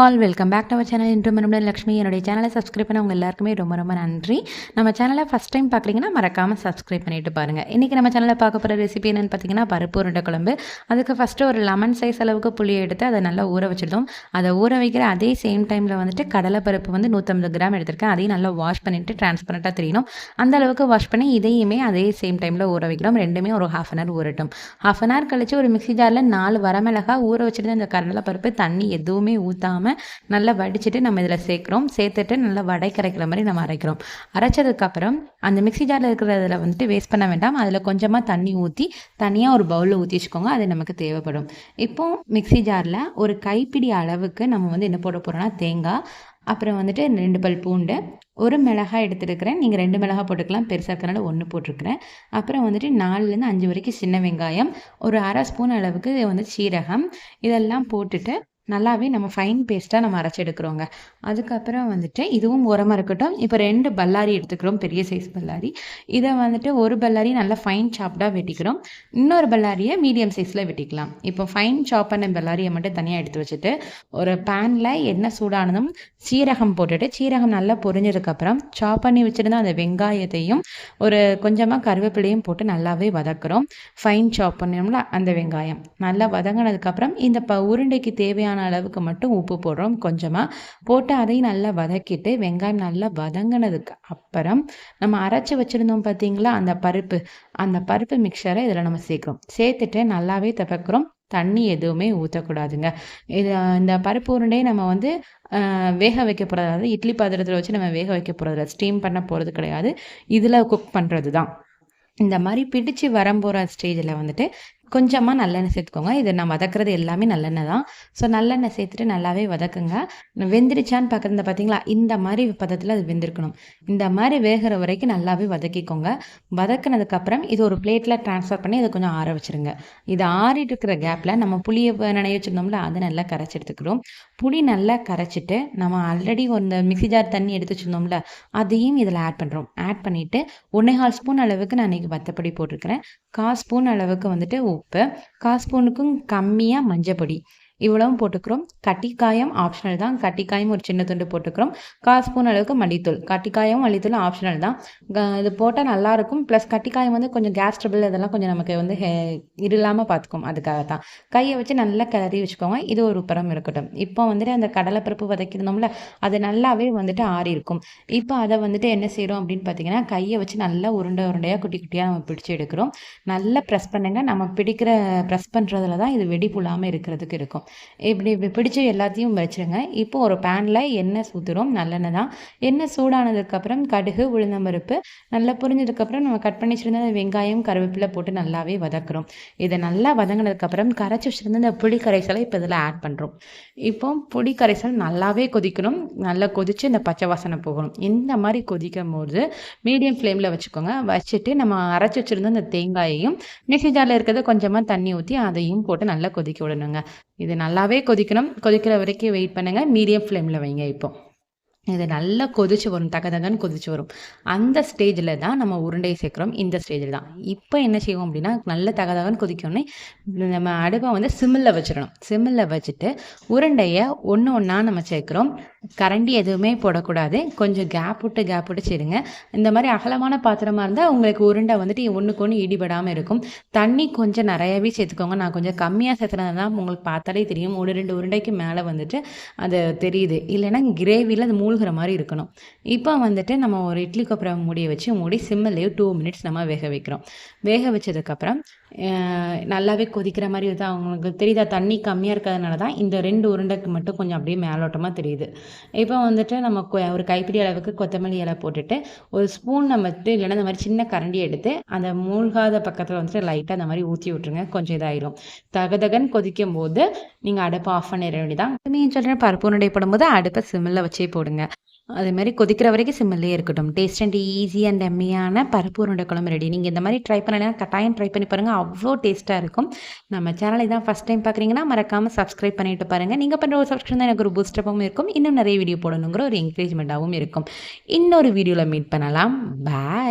All welcome back to our channel இன்று மறுபடியும் லக்ஷ்மி என்னுடைய சேனலை சப்ஸ்கிரைப் பண்ண உங்கள் எல்லாருக்குமே ரொம்ப ரொம்ப நன்றி. நம்ம சேனலை ஃபஸ்ட் டைம் பார்க்குறீங்கன்னா மறக்காமல் சப்ஸ்கிரைப் பண்ணிட்டு பாருங்கள் இன்றைக்கி நம்ம சேனலில் பார்க்க போகிற ரெசிபி என்னென்னு பார்த்தீங்கன்னா பருப்பு உருண்டை குழம்பு. அதுக்கு ஃபஸ்ட்டு ஒரு லெமன் சைஸ் அளவுக்கு புளியை எடுத்து அதை நல்லா ஊற வச்சிருந்தோம் அதை ஊற வைக்கிற அதே சேம் டைமில் வந்துட்டு கடலை பருப்பு வந்து நூற்றம்பது கிராம் எடுத்திருக்கேன். அதையும் நல்லா வாஷ் பண்ணிவிட்டு டிரான்ஸ்பரண்ட்டாக தெரியணும். அந்த அளவுக்கு வாஷ் பண்ணி இதையுமே அதே சேம் டைமில் ஊற வைக்கிறோம். ரெண்டுமே ஒரு ஹாஃப் அன் ஹவர் ஊறட்டும். ஹாஃப் அன் ஹவர் கழிச்சு ஒரு மிக்ஸி ஜாரில் நாலு வரமிளகா ஊற வச்சுட்டு அந்த கடலை பருப்பு தண்ணி எதுவுமே ஊற்றாமல் நல்லா வடிச்சிட்டு நம்ம இதில் சேர்க்குறோம். சேர்த்துட்டு நல்லா வடை கரைக்கிற மாதிரி நம்ம அரைக்கிறோம். அரைச்சதுக்கப்புறம் அந்த மிக்ஸி ஜாரில் இருக்கிறதுல வந்துட்டு வேஸ்ட் பண்ண வேண்டாம். அதில் கொஞ்சமாக தண்ணி ஊற்றி தனியாக ஒரு பவுலில் ஊற்றி வச்சுக்கோங்க. அது நமக்கு தேவைப்படும். இப்போ மிக்ஸி ஜாரில் ஒரு கைப்பிடி அளவுக்கு நம்ம வந்து என்ன போட போகிறோம்னா தேங்காய் அப்புறம் வந்துட்டு ரெண்டு பல் பூண்டு ஒரு மிளகாய் எடுத்துருக்கிறேன். நீங்கள் ரெண்டு மிளகாய் போட்டுக்கலாம். பெருசாக இருக்கிறனால ஒன்று போட்டிருக்கிறேன். அப்புறம் வந்துட்டு நாலுலேருந்து அஞ்சு வரைக்கும் சின்ன வெங்காயம் ஒரு அரை ஸ்பூன் அளவுக்கு வந்து சீரகம் இதெல்லாம் போட்டுட்டு நல்லாவே நம்ம ஃபைன் பேஸ்ட்டாக நம்ம அரைச்சி எடுக்கிறோங்க. அதுக்கப்புறம் வந்துட்டு இதுவும் உரமாக இருக்கட்டும். இப்போ ரெண்டு பல்லாரி எடுத்துக்கிறோம். பெரிய சைஸ் பல்லாரி. இதை வந்துட்டு ஒரு பல்லாரி நல்லா ஃபைன் சாப்டாக வெட்டிக்கிறோம். இன்னொரு பல்லாரியை மீடியம் சைஸில் வெட்டிக்கலாம். இப்போ ஃபைன் சாப் பண்ண பல்லாரியை மட்டும் தனியாக எடுத்து வச்சுட்டு ஒரு பேனில் எண்ணெய் சூடானதும் சீரகம் போட்டுட்டு சீரகம் நல்லா பொரிஞ்சதுக்கப்புறம் சாப் பண்ணி வச்சுருந்த அந்த வெங்காயத்தையும் ஒரு கொஞ்சமாக கருவேப்பிலையும் போட்டு நல்லாவே வதக்குறோம். ஃபைன் சாப் பண்ணோம்ல அந்த வெங்காயம். நல்லா வதங்கினதுக்கப்புறம் இந்த ப உருண்டைக்கு தேவையான அளவுக்கு மட்டும் உப்பு போடுறோம். கொஞ்சமாக போட்டு அதையும் நல்லா வதக்கிட்டு வெங்காயம் நல்லா வதங்கினதுக்கு அப்புறம் நம்ம அரைச்சி வச்சுருந்தோம் பார்த்தீங்களா அந்த பருப்பு. அந்த பருப்பு மிக்சரை இதில் நம்ம சேர்க்குறோம். சேர்த்துட்டு நல்லாவே தப்பக்கிறோம் தண்ணி எதுவுமே ஊற்றக்கூடாதுங்க இது இந்த பருப்பு உருண்டையை நம்ம வந்து வேக வைக்க போகிறது அதாவது இட்லி பாத்திரத்தில் வச்சு நம்ம வேக வைக்க போகிறதில்ல ஸ்டீம் பண்ண போகிறது கிடையாது. இதில் குக் பண்ணுறது தான் இந்த மாதிரி பிடிச்சு வரம்போகிற ஸ்டேஜில் வந்துட்டு கொஞ்சமாக நல்லெண்ணெய் சேர்த்துக்கோங்க. இதை நான் வதக்குறது எல்லாமே நல்லெண்ணெய் தான். ஸோ நல்லெண்ணெய் சேர்த்துட்டு நல்லாவே வதக்குங்க. வெந்துருச்சான்னு பார்க்குறது பார்த்தீங்களா? இந்த மாதிரி பதத்தில் அது வெந்திருக்கணும். இந்த மாதிரி வேகிற வரைக்கும் நல்லாவே வதக்கிக்கோங்க. வதக்குனதுக்கப்புறம் இது ஒரு பிளேட்டில் ட்ரான்ஸ்ஃபர் பண்ணி அதை கொஞ்சம் ஆற வச்சுருங்க. இது ஆறிட்டு இருக்கிற கேப்பில் நம்ம புளியை நினைய வச்சுருந்தோம்ல அதை நல்லா கரைச்சி எடுத்துக்கிறோம். புளி நல்லா கரைச்சிட்டு நம்ம ஆல்ரெடி இந்த மிக்சி ஜார் தண்ணி எடுத்து வச்சுருந்தோம்ல அதையும் இதில் ஆட் பண்ணுறோம் ஆட் பண்ணிவிட்டு ஒன்றே கால் ஸ்பூன் அளவுக்கு நான் இன்றைக்கி வத்தப்படி போட்டிருக்கிறேன். கால் ஸ்பூன் அளவுக்கு வந்துட்டு உப்பு கால் ஸ்பூனுக்கும் கம்மியாக மஞ்சப்பொடி. இவ்வளவும் போட்டுக்கிறோம். கட்டிக்காயம் ஆப்ஷனல் தான். கட்டிக்காயம் ஒரு சின்ன துண்டு போட்டுக்கிறோம். கால் ஸ்பூன் அளவுக்கு மல்லித்தூள். கட்டிக்காயம் மல்லித்தூள் ஆப்ஷனல் தான். இது போட்டால் நல்லாயிருக்கும் ப்ளஸ் கட்டிக்காயம் வந்து கொஞ்சம் கேஸ் ட்ரபிள் இதெல்லாம் கொஞ்சம் நமக்கு வந்து இல்லாமல் பார்த்துக்கும் அதுக்காக தான். கையை வச்சு நல்லா கிளறி வச்சுக்கோங்க. இது ஒரு புறம் இருக்கட்டும். இப்போ வந்துட்டு அந்த கடலைப்பருப்பு வதக்கிருந்தோம்ல அது நல்லாவே வந்துட்டு ஆறி இருக்கும். இப்போ அதை வந்துட்டு என்ன செய்கிறோம் அப்படின்னு பார்த்தீங்கன்னா கையை வச்சு நல்லா உருண்டை உருண்டையாக குட்டி குட்டியாக நம்ம பிடிச்சி எடுக்கிறோம். நல்லா ப்ரெஸ் பண்ணுங்கள் நம்ம பிடிக்கிற ப்ரெஸ் பண்ணுறதுல தான் இது வெடி புல்லாமல் இருக்கிறதுக்கு இருக்கும். இப்படி இப்படி பிடிச்சி எல்லாத்தையும் வச்சுருங்க. இப்போ ஒரு பேனில் எண்ணெய் ஊற்றுறோம் நல்லெண்ணெய் தான். எண்ணெய் சூடானதுக்கப்புறம் கடுகு உளுந்தம்பருப்பு நல்லா புரிஞ்சதுக்கப்புறம் நம்ம கட் பண்ணி வச்சுருந்த வெங்காயம் கருவேப்பிலை போட்டு நல்லாவே வதக்குறோம். இதை நல்லா வதங்கினதுக்கப்புறம் கரைச்சி வச்சுருந்த இந்த புளி கரைசலை இப்போ இதில் ஆட் பண்ணுறோம் இப்போ புளி கரைசல் நல்லாவே கொதிக்கணும். நல்லா கொதித்து இந்த பச்சை வாசனை போகணும். இந்த மாதிரி கொதிக்கும் போது மீடியம் ஃப்ளேமில் வச்சுக்கோங்க. வச்சுட்டு நம்ம அரைச்சி வச்சுருந்த இந்த தேங்காயையும் மிக்சி ஜாரில் இருக்கிறத கொஞ்சமாக தண்ணி ஊற்றி அதையும் போட்டு நல்லா கொதிக்க விடணுங்க. இது நல்லாவே கொதிக்கணும். கொதிக்கிற வரைக்கும் வெயிட் பண்ணுங்கள் மீடியம் ஃப்ளேமில் வைங்க இப்போ. இது நல்லா கொதிச்சு வரும். தக தகன்னு கொதிச்சு வரும். அந்த ஸ்டேஜில் தான் நம்ம உருண்டையை சேர்க்குறோம். இந்த ஸ்டேஜில் தான். இப்போ என்ன செய்வோம் அப்படின்னா நல்ல தக தகன்னு கொதிக்கணுன்னே நம்ம அடுப்பை வந்து சிம்மில் வச்சிடணும். சிம்மில் வச்சுட்டு உருண்டையை ஒன்று ஒன்றா நம்ம சேர்க்குறோம். கரண்டி எதுவுமே போடக்கூடாது. கொஞ்சம் கேப் விட்டு கேப் விட்டு செய்யுங்க இந்த மாதிரி அகலமான பாத்திரமாக இருந்தால் உங்களுக்கு உருண்டை வந்துட்டு ஒன்றுக்கு ஒன்று இடிபடாமல் இருக்கும். தண்ணி கொஞ்சம் நிறையவே சேர்த்துக்கோங்க. நான் கொஞ்சம் கம்மியாக சேர்த்துனது தான் உங்களுக்கு பார்த்தாலே தெரியும். ஒரு ரெண்டு உருண்டைக்கு மேலே வந்துட்டு அது தெரியுது. இல்லைன்னா கிரேவியில் அது மூழ்கிற மாதிரி இருக்கணும். இப்போ வந்துட்டு நம்ம ஒரு இட்லி கொப்பரை மூடியை வச்சு மூடி சிம்மிலேயே டூ மினிட்ஸ் நம்ம வேக வைக்கிறோம். வேக வச்சதுக்கப்புறம் நல்லாவே கொதிக்கிற மாதிரி தான் அவங்களுக்கு தெரியுதா? தண்ணி கம்மியாக இருக்கிறதுனால தான் இந்த ரெண்டு உருண்டைக்கு மட்டும் கொஞ்சம் அப்படியே மேலோட்டமாக தெரியுது. இப்போ வந்துட்டு நம்ம ஒரு கைப்பிடி அளவுக்கு கொத்தமல்லி இலை போட்டுட்டு ஒரு ஸ்பூன் நம்ம வந்துட்டு இல்லைன்னா இந்த மாதிரி சின்ன கரண்டி எடுத்து அந்த மூழ்காத பக்கத்தில் வந்துட்டு லைட்டாக அந்த மாதிரி ஊற்றி விட்டுருங்க. கொஞ்சம் இதாயிரும். தகதகன் கொதிக்கும் போது நீங்கள் அடுப்பை ஆஃப் பண்ணிட வேண்டியதான் மீன் சொல்கிறேன் பருப்பு உருண்டை போடும்போது அடுப்பை சிம்மில் வச்சே போடுங்க. அதேமாதிரி கொதிக்கிற வரைக்கும் சிம்மிலே இருக்கட்டும். டேஸ்ட் அண்ட் ஈஸி அண்ட் எம்மியான பருப்பு உருண்டை குழம்பு ரெடி நீங்கள் இந்த மாதிரி ட்ரை பண்ணலாம் கட்டாயம் ட்ரை பண்ணி பாருங்கள் அவ்வளோ டேஸ்ட்டாக இருக்கும். நம்ம சேனலை தான் ஃபஸ்ட் டைம் பார்க்குறீங்கன்னா மறக்காமல் சப்ஸ்கிரைப் பண்ணிட்டு பாருங்கள் நீங்கள் பண்ணுற ஒரு சப்ஸ்கிரைப் தான் எனக்கு ஒரு பூஸ்டப்பாகவும் இருக்கும். இன்னும் நிறைய வீடியோ போடணுங்கிற ஒரு என்கரேஜ்மெண்ட்டாகவும் இருக்கும். இன்னொரு வீடியோவில் மீட் பண்ணலாம். பாய்